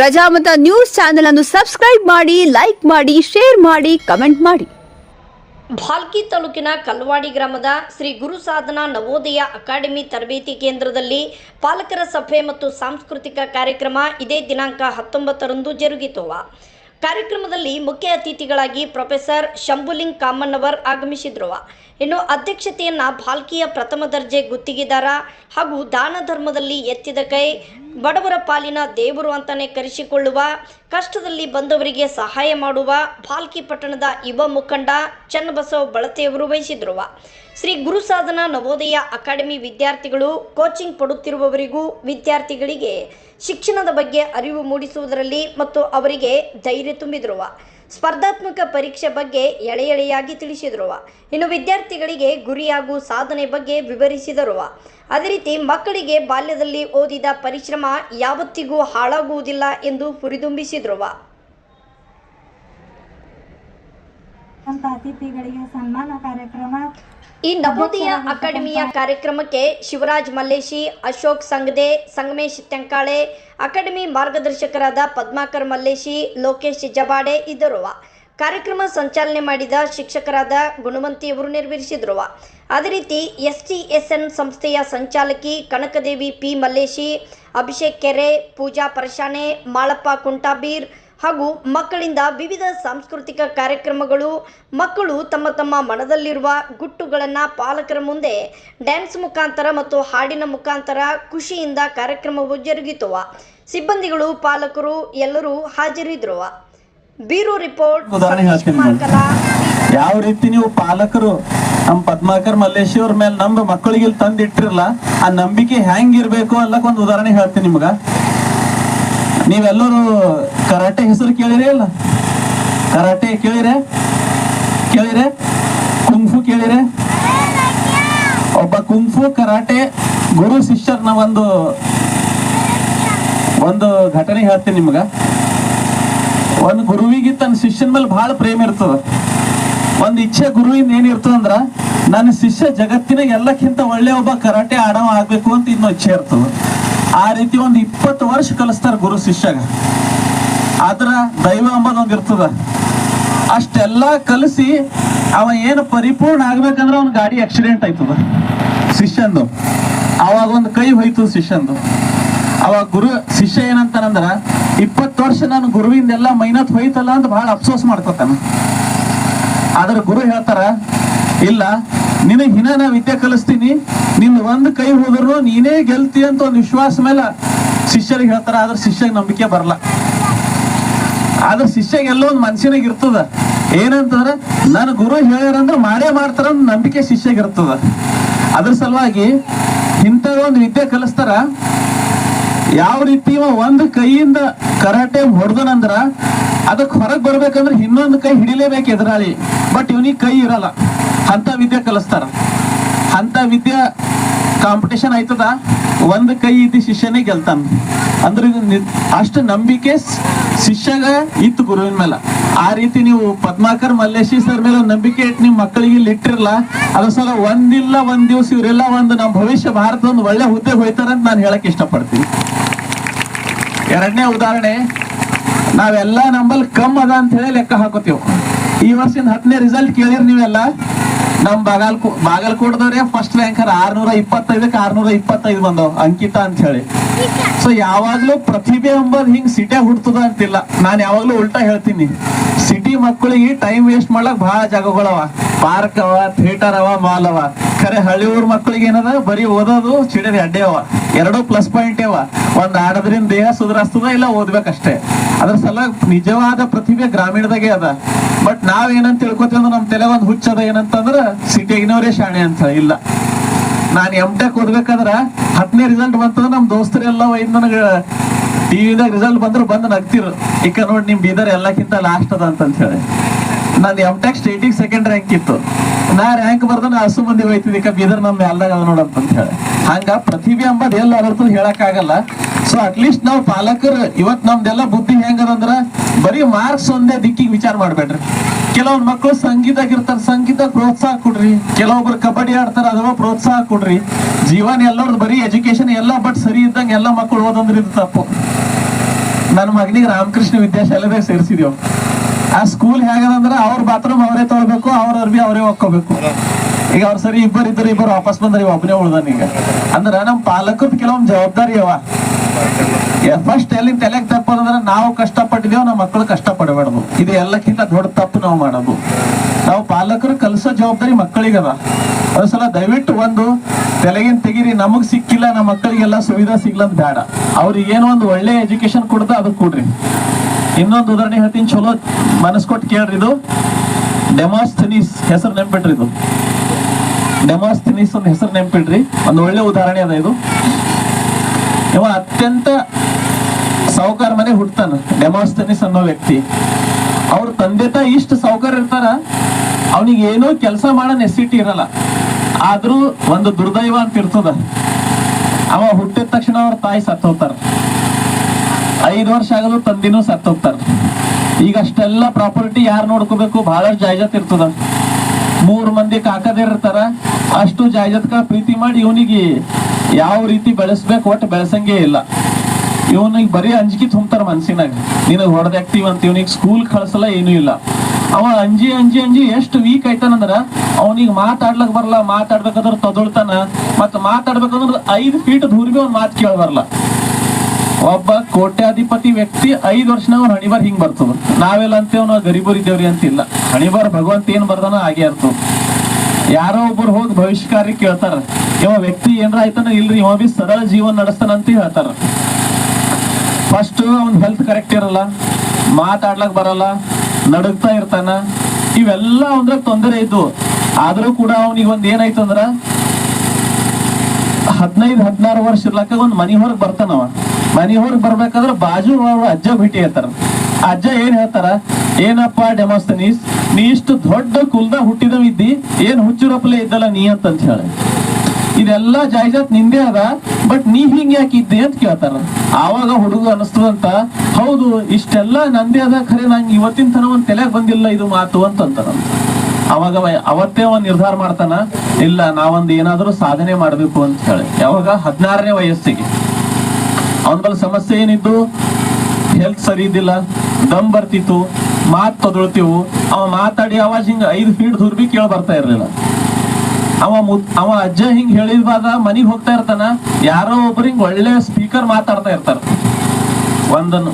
Prajamata news channel ಅನ್ನು subscribe ಮಾಡಿ, like ಮಾಡಿ, ಶೇರ್ ಮಾಡಿ, ಕಮೆಂಟ್ ಮಾಡಿ. ಭಾಲ್ಕಿ ತಾಲೂಕಿನ ಕಲ್ವಾಡಿ ಗ್ರಾಮದ ಶ್ರೀ ಗುರು ಸಾಧನಾ ನವೋದಯ ಅಕಾಡೆಮಿ ತರಬೇತಿ ಕೇಂದ್ರದಲ್ಲಿ ಪಾಲಕರ ಸಭೆ ಮತ್ತು ಸಾಂಸ್ಕೃತಿಕ ಕಾರ್ಯಕ್ರಮ ಇದೇ ದಿನಾಂಕ ಹತ್ತೊಂಬತ್ತರಂದು ಜರುಗಿತು. ಕಾರ್ಯಕ್ರಮದಲ್ಲಿ ಮುಖ್ಯ ಅತಿಥಿಗಳಾಗಿ ಪ್ರೊಫೆಸರ್ ಶಂಭುಲಿಂಗ್ ಕಾಮಣ್ಣವರ್ ಆಗಮಿಸಿದ್ರು. ಇನ್ನು ಅಧ್ಯಕ್ಷತೆಯನ್ನ ಭಾಲ್ಕಿಯ ಪ್ರಥಮ ದರ್ಜೆ ಗುತ್ತಿಗೆದಾರ ಹಾಗೂ ದಾನ ಧರ್ಮದಲ್ಲಿ ಎತ್ತಿದ ಕೈ ಬಡವರ ಪಾಲಿನ ದೇವರು ಅಂತಾನೆ ಕರೆಸಿಕೊಳ್ಳುವ, ಕಷ್ಟದಲ್ಲಿ ಬಂದವರಿಗೆ ಸಹಾಯ ಮಾಡುವ ಭಾಲ್ಕಿ ಪಟ್ಟಣದ ಯುವ ಮುಖಂಡ ಚನ್ನಬಸವ ಬಳತೆಯವರು ವಹಿಸಿದ್ರು. ಶ್ರೀ ಗುರು ಸಾಧನ ನವೋದಯ ಅಕಾಡೆಮಿ ವಿದ್ಯಾರ್ಥಿಗಳು, ಕೋಚಿಂಗ್ ಪಡುತ್ತಿರುವವರಿಗೂ ವಿದ್ಯಾರ್ಥಿಗಳಿಗೆ ಶಿಕ್ಷಣದ ಬಗ್ಗೆ ಅರಿವು ಮೂಡಿಸುವುದರಲ್ಲಿ ಮತ್ತು ಅವರಿಗೆ ಧೈರ್ಯ ತುಂಬಿದ್ರು. ಸ್ಪರ್ಧಾತ್ಮಕ ಪರೀಕ್ಷೆ ಬಗ್ಗೆ ಎಳೆ ಎಳೆಯಾಗಿ ತಿಳಿಸಿದ್ರು. ಇನ್ನು ವಿದ್ಯಾರ್ಥಿಗಳಿಗೆ ಗುರಿ ಸಾಧನೆ ಬಗ್ಗೆ ವಿವರಿಸಿದರು. ಅದೇ ರೀತಿ ಮಕ್ಕಳಿಗೆ ಬಾಲ್ಯದಲ್ಲಿ ಓದಿದ ಪರಿಶ್ರಮ ಯಾವತ್ತಿಗೂ ಹಾಳಾಗುವುದಿಲ್ಲ ಎಂದು ಹುರಿದುಂಬಿಸಿದ್ರು. ಅಂತ ಅತಿಥಿಗಳಿಗೆ ಸನ್ಮಾನ ಕಾರ್ಯಕ್ರಮ ಈ ನವೋದಯ ಅಕಾಡೆಮಿಯ ಕಾರ್ಯಕ್ರಮಕ್ಕೆ ಶಿವರಾಜ್ ಮಲ್ಲೇಶಿ ಅಶೋಕ್ ಸಂಗದೆ ಸಂಗಮೇಶ್ ತೆಂಕಾಳೆ ಅಕಾಡೆಮಿ ಮಾರ್ಗದರ್ಶಕರಾದ ಪದ್ಮಾಕರ್ ಮಲ್ಲೇಶಿ ಲೋಕೇಶ್ ಜಬಾಡೆ ಇದ್ದರು. ಕಾರ್ಯಕ್ರಮ ಸಂಚಾಲನೆ ಮಾಡಿದ ಶಿಕ್ಷಕರಾದ ಗುಣವಂತಿಯವರು ನೆರವೇರಿಸಿದ್ರು ಅದೇ ರೀತಿ ಎಸ್ ಟಿ ಎಸ್ ಎನ್ ಸಂಸ್ಥೆಯ ಸಂಚಾಲಕಿ ಕನಕದೇವಿ ಪಿ ಮಲ್ಲೇಶಿ ಅಭಿಷೇಕ್ ಕೆರೆ ಪೂಜಾ ಪರಶಾನೆ ಮಾಳಪ್ಪ ಕುಂಟಾಬೀರ್ ಹಾಗೂ ಮಕ್ಕಳಿಂದ ವಿವಿಧ ಸಾಂಸ್ಕೃತಿಕ ಕಾರ್ಯಕ್ರಮಗಳು ಮಕ್ಕಳು ತಮ್ಮ ತಮ್ಮ ಮನದಲ್ಲಿರುವ ಗುಟ್ಟುಗಳನ್ನು ಪಾಲಕರ ಮುಂದೆ ಡ್ಯಾನ್ಸ್ ಮುಖಾಂತರ ಮತ್ತು ಹಾಡಿನ ಮುಖಾಂತರ ಖುಷಿಯಿಂದ ಕಾರ್ಯಕ್ರಮವು ಜರುಗಿತು ಸಿಬ್ಬಂದಿಗಳು ಪಾಲಕರು ಎಲ್ಲರೂ ಹಾಜರಿದ್ರು ಬೀರು ರಿಪೋರ್ಟ್. ಯಾವ ರೀತಿ ನೀವು ಪಾಲಕರು ನಮ್ಮ ಪದ್ಮಾಕರ್ ಮಲ್ಲೇಶ್ ಅವ್ರ ಮೇಲೆ ನಮ್ಮ ಮಕ್ಕಳಿಗೆ ತಂದಿಟ್ಟಿರಲ್ಲ ಆ ನಂಬಿಕೆ ಹೆಂಗಿರ್ಬೇಕು ಅಲ್ಲಕ್ ಒಂದು ಉದಾಹರಣೆ ಹೇಳ್ತೀನಿ ನಿಮ್ಗ. ನೀವೆಲ್ಲರೂ ಕರಾಟೆ ಹೆಸರು ಕೇಳಿರೇ ಇಲ್ಲ. ಕರಾಟೆ ಕೇಳಿರೆ? ಕೇಳಿರೆ? ಕುಂಫು ಕೇಳಿರೆ? ಒಬ್ಬ ಕುಂಫು ಕರಾಟೆ ಗುರು ಶಿಷ್ಯರ್ನ ಒಂದು ಒಂದು ಘಟನೆ ಹೇಳ್ತೀನಿ ನಿಮ್ಗ. ಒಂದು ಗುರುವಿಗೆ ತನ್ನ ಶಿಷ್ಯನ ಮೇಲೆ ಬಹಳ ಪ್ರೇಮ ಇರ್ತದ. ಒಂದ್ ಇಚ್ಛೆ ಗುರುವಿಂದ ಏನಿರ್ತದ ಅಂದ್ರ, ನನ್ನ ಶಿಷ್ಯ ಜಗತ್ತಿನ ಎಲ್ಲಕ್ಕಿಂತ ಒಳ್ಳೆ ಒಬ್ಬ ಕರಾಟೆ ಆಡೋ ಆಗ್ಬೇಕು ಅಂತ ಇನ್ನೂ ಇಚ್ಛೆ ಇರ್ತದ. ಆ ರೀತಿ ಒಂದು ಇಪ್ಪತ್ತು ವರ್ಷ ಕಲಿಸ್ತಾರ ಗುರು ಶಿಷ್ಯಗ. ಆದ್ರ ದೈವ ಅಂಬದೊಂದು ಇರ್ತದ ಅಷ್ಟೆಲ್ಲ ಕಲಿಸಿ ಅವ ಏನು ಪರಿಪೂರ್ಣ ಆಗ್ಬೇಕಂದ್ರೆ ಅವ್ನ ಗಾಡಿ ಆಕ್ಸಿಡೆಂಟ್ ಆಯ್ತದ. ಶಿಷ್ಯಂದು. ಅವಾಗ ಒಂದು ಕೈ ಹೋಯ್ತು ಶಿಷ್ಯಂದು. ಅವಾಗ ಗುರು ಶಿಷ್ಯ ಏನಂತಾನಂದ್ರ, ಇಪ್ಪತ್ತು ವರ್ಷ ನಾನು ಗುರುವಿಂದೆಲ್ಲ ಮೈನತ್ ಹೋಯ್ತಲ್ಲ ಅಂತ ಬಹಳ ಅಫ್ಸೋಸ್ ಮಾಡ್ಕೊತಾನ. ಆದ್ರೆ ಗುರು ಹೇಳ್ತಾರ, ಇಲ್ಲ ನಿನಗೆ ಹಿನ ನಾ ವಿದ್ಯೆ ಕಲಿಸ್ತೀನಿ. ನಿನ್ನ ಒಂದ್ ಕೈ ಹೋದ್ರು ನೀನೇ ಗೆಲ್ತಿ ಅಂತ ಒಂದು ವಿಶ್ವಾಸ ಮೇಲೆ ಶಿಷ್ಯರಿಗೆ ಹೇಳ್ತಾರ, ಆದ್ರೆ ಶಿಷ್ಯಗೆ ನಂಬಿಕೆ ಬರಲ್ಲ. ಆದ್ರೆ ಶಿಷ್ಯಗೆ ಎಲ್ಲೋ ಒಂದು ಮನ್ಸಿನಾಗ ಇರ್ತದ. ಏನಂತಂದ್ರ ನನ್ನ ಗುರು ಹೇಳ್ಯಾರಂದ್ರ ಮಾಡೇ ಮಾಡ್ತಾರ ನಂಬಿಕೆ ಶಿಷ್ಯಗೆ ಇರ್ತದ. ಅದ್ರ ಸಲುವಾಗಿ ಇಂಥದೊಂದು ವಿದ್ಯೆ ಕಲಿಸ್ತಾರ. ಯಾವ ರೀತಿ ಒಂದ್ ಕೈಯಿಂದ ಕರಾಟೆ ಹೊಡೆದನಂದ್ರ ಅದಕ್ಕೆ ಹೊರಗೆ ಬರ್ಬೇಕಂದ್ರೆ ಇನ್ನೊಂದು ಕೈ ಹಿಡಿಲೇಬೇಕು ಎದುರಾಳಿ. ಬಟ್ ಇವನಿಗೆ ಕೈ ಇರಲ್ಲ. ಅಂತ ವಿದ್ಯೆ ಕಲಿಸ್ತಾರ. ಅಂತ ವಿದ್ಯೆ ಕಾಂಪಿಟೇಷನ್ ಆಯ್ತದ? ಒಂದ್ ಕೈ ಇದ್ದ ಶಿಷ್ಯನೇ ಗೆಲ್ತಾನ. ಅಂದ್ರೆ ಅಷ್ಟು ನಂಬಿಕೆ ಶಿಷ್ಯಗ ಇತ್ತು ಗುರುವಿನ ಮೇಲೆ. ಆ ರೀತಿ ನೀವು ಪದ್ಮಾಕರ್ ಮಲ್ಲೇಶಿ ಸರ್ ಮೇಲೆ ನಂಬಿಕೆ ಇಟ್ಟು ನಿಮ್ಮ ಮಕ್ಕಳಿಗೆ ಇಲ್ಲಿ ಇಟ್ಟಿರಲ್ಲ ಅದ್ರ ಸಲ ಒಂದಿಲ್ಲ, ಒಂದ್ ದಿವಸ ಇವರೆಲ್ಲ ಒಂದು ನಮ್ಮ ಭವಿಷ್ಯ ಭಾರತ ಒಂದು ಒಳ್ಳೆ ಹುದ್ದೆ ಹೋಯ್ತಾರ ಅಂತ ನಾನು ಹೇಳಕ್ ಇಷ್ಟಪಡ್ತೀನಿ. ಎರಡನೇ ಉದಾಹರಣೆ, ನಾವೆಲ್ಲ ನಂಬಲ್ ಕಮ್ ಅದ ಅಂತ ಹೇಳಿ ಲೆಕ್ಕ ಹಾಕೋತೀವಿ. ಈ ವರ್ಷದ ಹತ್ತನೇ ರಿಸಲ್ಟ್ ಕೇಳಿರಿ ನೀವೆಲ್ಲ. ನಮ್ ಬಾಗಲ್ ಬಾಗಲ್ಕೋಟದವ್ರೆ ಫಸ್ಟ್ ರ್ಯಾಂಕರ್ ಆರ್ನೂರ ಇಪ್ಪತ್ತೈದಕ್ಕೆ ಆರ್ನೂರ ಇಪ್ಪತ್ತೈದು ಬಂದವ್ ಅಂಕಿತಾ ಅಂತ ಹೇಳಿ ಸೊ ಯಾವಾಗ್ಲೂ ಪ್ರತಿಭೆ ಅಂಬದ್ ಹಿಂಗ್ ಸಿಟಿ ಹುಡ್ತದ ಅಂತಿಲ್ಲ. ನಾನು ಯಾವಾಗ್ಲೂ ಉಲ್ಟಾ ಹೇಳ್ತೀನಿ. ಸಿಟಿ ಮಕ್ಕಳಿಗೆ ಟೈಮ್ ವೇಸ್ಟ್ ಮಾಡ್ಲಕ್ ಬಹಳ ಜಾಗಗಳವ ಪಾರ್ಕ್ ಅವ, ಥಿಯೇಟರ್ ಅವ, ಮಾಲ್ ಅವ. ಖರೆ ಹಳ್ಳಿ ಊರ್ ಮಕ್ಕಳಿಗೆ ಏನದ? ಬರೀ ಓದೋದು ಚಿಡದ ಅಡ್ಡೆ ಅವ. ಎರಡು ಪ್ಲಸ್ ಪಾಯಿಂಟ್ ಅವ. ಒಂದ್ ಆಡೋದ್ರಿಂದ ದೇಹ ಸುಧಾರಿಸ್ತದ, ಇಲ್ಲ ಓದ್ಬೇಕಷ್ಟೇ. ಅದ್ರ ಸಲ ನಿಜವಾದ ಪ್ರತಿಭೆ ಗ್ರಾಮೀಣದಾಗೆ ಅದ. ಬಟ್ ನಾವ್ ಏನಂತ ತಿಳ್ಕೊತೀವಿ ಅಂದ್ರೆ ನಮ್ ತಲೆ ಒಂದ್ ಹುಚ್ಚದ ಏನಂತಂದ್ರ ಸಿಟಿಗಿನವರೇ ಶಾಣೆ ಅಂತ ಇಲ್ಲ. ನಾನು ಎಂ ಟೆಕ್ ಓದ್ಬೇಕಂದ್ರ ಹತ್ತನೇ ರಿಸಲ್ಟ್ ಬಂತಂದ್ರ ನಮ್ ದೋಸ್ತರೆಲ್ಲ ಒಯ್ದು ನನಗೆ ಟಿವಿದಾಗ ರಿಸಲ್ಟ್ ಬಂದ್ರೆ ಬಂದು ನಗ್ತಿರು. ಈಗ ನೋಡಿ ನಿಮ್ ಬೀದರ್ ಎಲ್ಲಕ್ಕಿಂತ ಲಾಸ್ಟ್ ಅದ ಅಂತ ಹೇಳಿ. ನಂದು ಎಂ ಟೆಕ್ ಸ್ಟೇಟಿಗೆ ಸೆಕೆಂಡ್ ರ್ಯಾಂಕ್ ಇತ್ತು. ನಾ ರ್ಯಾಂಕ್ ಬರ್ದ ನಾ ಹಸು ಮಂದಿ ಹೋಯ್ತಿದ್ದಕ್ಕ ಬೀದರ್ ನಮ್ಮ ಎಲ್ಲದಾಗ ಅದ ನೋಡಂತ ಹೇಳಿ. ಹಂಗ ಪ್ರತಿಭೆ ಅಂಬದ್ ಎಲ್ಲ ಅರರ್ತದ ಹೇಳಕ್ಕಾಗಲ್ಲ. ಸೊ ಅಟ್ಲೀಸ್ಟ್ ನಾವು ಪಾಲಕರು, ಇವತ್ ನಮ್ದೆಲ್ಲ ಬುದ್ಧಿ ಹೆಂಗದಂದ್ರ ಬರೀ ಮಾರ್ಕ್ಸ್ ಒಂದೇ ದಿಕ್ಕಿಗೆ ವಿಚಾರ ಮಾಡ್ಬೇಡ್ರಿ. ಕೆಲವೊಂದ್ ಮಕ್ಕಳು ಸಂಗೀತಕ್ಕೆ ಇರ್ತಾರ, ಸಂಗೀತ ಪ್ರೋತ್ಸಾಹ ಕೊಡ್ರಿ. ಕೆಲವೊಬ್ರು ಕಬಡ್ಡಿ ಆಡ್ತಾರ ಅದವ ಪ್ರೋತ್ಸಾಹ ಕೊಡ್ರಿ. ಜೀವನ ಎಲ್ಲರದು ಬರೀ ಎಜುಕೇಶನ್ ಎಲ್ಲ ಬಟ್ ಸರಿ ಇದ್ದಂಗೆ ಎಲ್ಲ ಮಕ್ಕಳು ಓದಂದ್ರೆ ಇದು ತಪ್ಪು. ನನ್ನ ಮಗನಿಗೆ ರಾಮಕೃಷ್ಣ ವಿದ್ಯಾಶಾಲೆದಾಗ ಸೇರಿಸಿದೆವು ಆ ಸ್ಕೂಲ್ ಹೇಗದಂದ್ರೆ ಅವ್ರ ಬಾತ್ರೂಮ್ ಅವರೇ ತೊಳ್ಬೇಕು, ಅವ್ರ ಅರ್ಬಿ ಅವರೇ ಒಕ್ಕೋಬೇಕು. ಈಗ ಅವ್ರ ಸರಿ ಇಬ್ಬರು ಇದ್ರು ಇಬ್ಬರು ವಾಪಸ್ ಬಂದ್ರಿ ಒಬ್ಬನೇ ಉಳ್ದಾನ ಈಗ. ಅಂದ್ರ ನಮ್ ಪಾಲಕರದ ಕೆಲವೊಂದ್ ಜವಾಬ್ದಾರಿ ಅವ. ಫಸ್ಟ್ ಎಲ್ಲಿ ತಲೆಗೆ ತಪ್ಪದಂದ್ರೆ ನಾವು ಕಷ್ಟಪಟ್ಟಿದೇವ್ ನಮ್ಮ ಮಕ್ಕಳು ಕಷ್ಟ ಪಡಬಾರ್ದು ಇದು ಎಲ್ಲಕ್ಕಿಂತ ದೊಡ್ಡ ತಪ್ಪು ನಾವು ಮಾಡೋದು. ನಾವು ಪಾಲಕರು ಕಲ್ಸೋ ಜವಾಬ್ದಾರಿ ಮಕ್ಕಳಿಗದ ಸಲ ದಯವಿಟ್ಟು ಒಂದು ತೆಲಗಿನ ತೆಗಿರಿ, ನಮಗ್ ಸಿಕ್ಕಿಲ್ಲ ನಮ್ಮ ಮಕ್ಕಳಿಗೆಲ್ಲ ಸುವಿಧಾ ಸಿಗ್ಲಂತ ಬೇಡ ಅವ್ರಿಗೆ ಏನೋ ಒಂದು ಒಳ್ಳೆ ಎಜುಕೇಶನ್ ಕೊಡ್ದ ಅದಕ್ಕೆ ಕೊಡ್ರಿ. ಇನ್ನೊಂದು ಉದಾಹರಣೆ ಹೇಳ್ತೀನಿ, ಚಲೋ ಮನಸ್ ಕೊಟ್ಟು ಕೇಳ್ರಿ ಇದು. ಡೆಮಾಸ್ಥನೀಸ್ ಹೆಸರು ನೆನ್ಪಿಟ್ರಿ ಇದು. ಡೆಮಾಸ್ಥನೀಸ್ ಒಂದು ಹೆಸರು ನೆನ್ಪಿಡ್ರಿ ಒಂದು ಒಳ್ಳೆ ಉದಾಹರಣೆ ಅದ ಇದು. ಇವ ಅತ್ಯಂತ ಸಾವುಕಾರ ಮನೆ ಹುಡ್ತಾನ ಡೆಮಾಸ್ಥನೀಸ್ ಅನ್ನೋ ವ್ಯಕ್ತಿ. ಅವ್ರ ತಂದೆ ತಾಯಿ ಇಷ್ಟು ಸಾವುಕಾರ ಇರ್ತಾರ, ಅವನಿಗೆ ಏನೋ ಕೆಲಸ ಮಾಡೋ ನೆಸಿಟಿ ಇರಲ್ಲ. ಆದ್ರೂ ಒಂದು ದುರ್ದೈವ ಅಂತ ಇರ್ತದ. ಅವ ಹುಟ್ಟಿದ ತಕ್ಷಣ ಅವ್ರ ತಾಯಿ ಸತ್ತು ಹೋಗ್ತಾರ ಐದು ವರ್ಷ ಆಗಲು ತಂದಿನೂ ಸತ್ತು ಹೋಗ್ತಾರ ಈಗ ಅಷ್ಟೆಲ್ಲ ಪ್ರಾಪರ್ಟಿ ಯಾರು ನೋಡ್ಕೋಬೇಕು? ಬಹಳಷ್ಟು ಜಾಯಜತ್ ಇರ್ತದ. ಮೂರು ಮಂದಿ ಕಾಕದಿರ್ತಾರ ಅಷ್ಟು ಜಾಯ್ಜಾತ್ಕ ಪ್ರೀತಿ ಮಾಡಿ ಇವನಿಗೆ ಯಾವ ರೀತಿ ಬೆಳೆಸ್ಬೇಕು ಒಟ್ಟು ಬೆಳೆಸಂಗೇ ಇಲ್ಲ. ಇವನಿಗೆ ಬರೀ ಅಂಜಿಕೆ ತುಂಬ್ತಾರ ಮನ್ಸಿನಾಗ. ನಿನಗೆ ಅಂತ ಇವನಿಗೆ ಸ್ಕೂಲ್ ಕಳ್ಸಲ್ಲ, ಏನೂ ಇಲ್ಲ. ಅವ ಅಂಜಿ ಅಂಜಿ ಅಂಜಿ ಎಷ್ಟು ವೀಕ್ ಆಯ್ತಾನಂದ್ರ ಅವನಿಗೆ ಮಾತಾಡ್ಲಕ್ ಬರಲ್ಲ. ಮಾತಾಡ್ಬೇಕಂದ್ರೆ ತದೊಳ್ತಾನ. ಮತ್ತ ಮಾತಾಡ್ಬೇಕಂದ್ರ ಐದು ಫೀಟ್ ದೂರ ಅವ್ನು ಮಾತು ಕೇಳ ಬರಲ್ಲ ಒಬ್ಬ ಕೋಟ್ಯಾಧಿಪತಿ ವ್ಯಕ್ತಿ ಐದು ವರ್ಷನ ಅವ್ನ ಹಣಿಬಾರ್ ಹಿಂಗ್ ಬರ್ತದ. ನಾವೆಲ್ಲ ಅಂತೇವ್, ನಾವು ಗರೀಬರ್ ಇದ್ದೇವ್ರಿ ಅಂತಿಲ್ಲ. ಹಣಿಬಾರ್ ಭಗವಂತ ಏನ್ ಬರ್ದಾನ ಹಾಗೆ ಅರ್ಥ ಯಾರೋ ಒಬ್ರು ಹೋಗಿ ಭವಿಷ್ಯಕಾರಿ ಕೇಳ್ತಾರ. ಇವ ವ್ಯಕ್ತಿ ಏನ್ರ ಆಯ್ತಾನ ಇಲ್ರಿ, ಇವ ಬಿ ಸರಳ ಜೀವನ ನಡೆಸ್ತಾನ ಅಂತ ಹೇಳ್ತಾರ. ಫಸ್ಟ್ ಅವ್ನ ಹೆಲ್ತ್ ಕರೆಕ್ಟ್ ಇರಲ್ಲ, ಮಾತಾಡ್ಲಕ್ ಬರಲ್ಲ, ನಡುಗ್ತಾ ಇರ್ತಾನ. ಇವೆಲ್ಲ ಅಂದ್ರೆ ತೊಂದರೆ ಇದ್ದು ಆದ್ರೂ ಕೂಡ ಅವನಿಗೆ ಒಂದ್ ಏನಾಯ್ತು ಅಂದ್ರ ಹದಿನೈದು ಹದಿನಾರು ವರ್ಷ ಇರ್ಲಕ್ಕ ಒಂದ್ ಮನಿ ಹೊರಗ್ ಬರ್ತಾನವ. ಮನಿ ಹೊರಗ್ ಬರ್ಬೇಕಾದ್ರೆ ಬಾಜು ಅವ್ರ ಅಜ್ಜ ಭೇಟಿ ಹೇಳ್ತಾರ. ಅಜ್ಜ ಏನ್ ಹೇಳ್ತಾರ? ಏನಪ್ಪ ಡೆಮಾಸ್ತನೀಸ್, ನೀ ಇಷ್ಟು ದೊಡ್ಡ ಕುಲ್ದ ಹುಟ್ಟಿದವ ಇದ್ದಿ ಏನ್ ಹುಚ್ಚುರಪ್ಪಲೆ ಇದ್ದಲ್ಲ ನೀ ಅಂತ ಹೇಳಿ. ಇದೆಲ್ಲ ಜಾಯ್ಜಾತ್ ನಿಂದೇ ಅದ, ಬಟ್ ನೀ ಹಿಂಗ್ ಯಾಕೆ ಇದ್ದೆ ಅಂತ ಕೇಳ್ತಾರ. ಆವಾಗ ಹುಡುಗ ಅನಸ್ತದಂತ, ಹೌದು, ಇಷ್ಟೆಲ್ಲ ನಂದೇ ಅದ, ಖರೆ ನಂಗೆ ಇವತ್ತಿನ ತನ ಒಂದ್ ತಲೆಗ್ ಬಂದಿಲ್ಲ ಇದು ಮಾತು ಅಂತ ಅವಾಗ ಅವ ಅವತ್ತೇ ಒಂದ್ ನಿರ್ಧಾರ ಮಾಡ್ತಾನ, ಇಲ್ಲ, ನಾವೊಂದು ಏನಾದ್ರೂ ಸಾಧನೆ ಮಾಡ್ಬೇಕು ಅಂತ ಹೇಳಿ. ಯಾವಾಗ? ಹದಿನಾರನೇ ವಯಸ್ಸಿಗೆ. ಅವನ ಸಮಸ್ಯೆ ಏನಿದ್ದು ಹೆಲ್ತ್ ಸರಿ ಇದ್ದಿಲ್ಲ, ದಮ್ ಬರ್ತಿತ್ತು, ಮಾತು ತೊದಳ್ತೀವು. ಅವ ಮಾತಾಡಿ ಅವಾಜ್ ಹಿಂಗ ಐದು ಫೀಟ್ ದೂರ ಬಿ ಕೇಳಿ ಬರ್ತಾ ಇರಲಿಲ್ಲ. ಅವ ಅವ ಅಜ್ಜ ಹಿಂಗ್ ಹೇಳಿದ್ವಾದ ಮನಿಗ್ ಹೋಗ್ತಾ ಇರ್ತಾನ, ಯಾರೋ ಒಬ್ರು ಹಿಂಗ್ ಒಳ್ಳೆ ಸ್ಪೀಕರ್ ಮಾತಾಡ್ತಾ ಇರ್ತಾರ. ಒಂದನ್ನು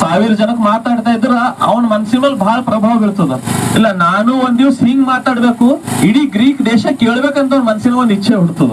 ಸಾವಿರ ಜನಕ್ಕೆ ಮಾತಾಡ್ತಾ ಇದ್ರ ಅವನ ಮನ್ಸಿನ ಮೇಲೆ ಬಹಳ ಪ್ರಭಾವ ಬೀಳ್ತದ. ಇಲ್ಲ, ನಾನು ಒಂದ್ ದಿವ್ಸ ಹಿಂಗ್ ಮಾತಾಡ್ಬೇಕು, ಇಡೀ ಗ್ರೀಕ್ ದೇಶ ಕೇಳ್ಬೇಕಂತ ಅವ್ನ ಮನ್ಸಿನ ಒಂದ್ ಇಚ್ಛೆ ಹುಡ್ತದ